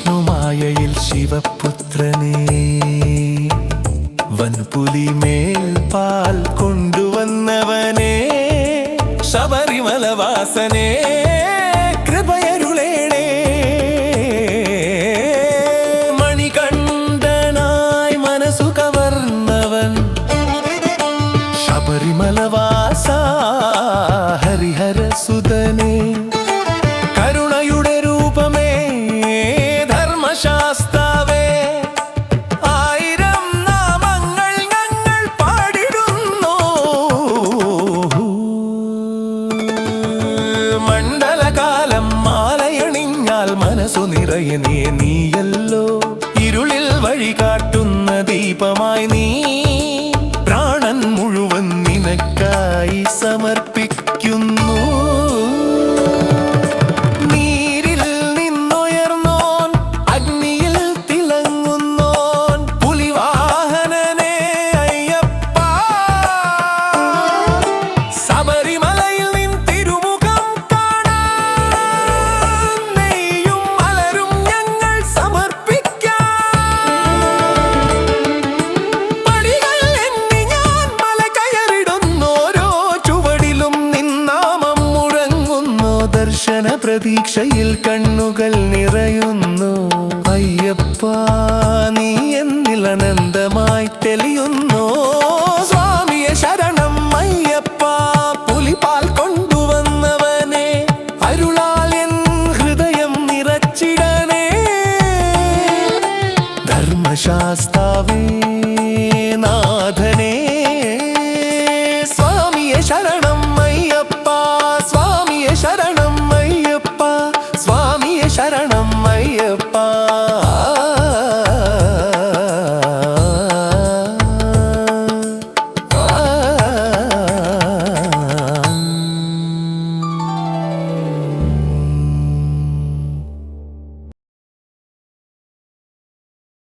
വിഷ്ണുമായയിൽ ശിവപുത്രനേ വൻപുലി മേൽ പാൽ കൊണ്ടുവന്നവനേ ശബരിമലവാസനേ കൃപയരുളേണേ. മണികണ്ഠനായി കവർന്നവൻ ശബരിമലവാസ. മനസ്സു നിറയെ നീ നീയല്ലോ. ഇരുളിൽ വഴി കാട്ടുന്ന ദീപമായി നീ. പ്രാണൻ മുഴുവൻ നിനക്കായി സമർപ്പിക്കുന്നു. പ്രതീക്ഷയിൽ കണ്ണുകൾ നിറയുന്നു. അയ്യപ്പ നീ എന്നിൽ അനന്തമായി തെളിയുന്നു. സ്വാമിയെ ശരണം അയ്യപ്പ പുലിപാൽ കൊണ്ടുവന്നവനെ. അരുളാൽ എൻ ഹൃദയം നിറച്ചിടനേ ധർമ്മശാസ്താവേ നാ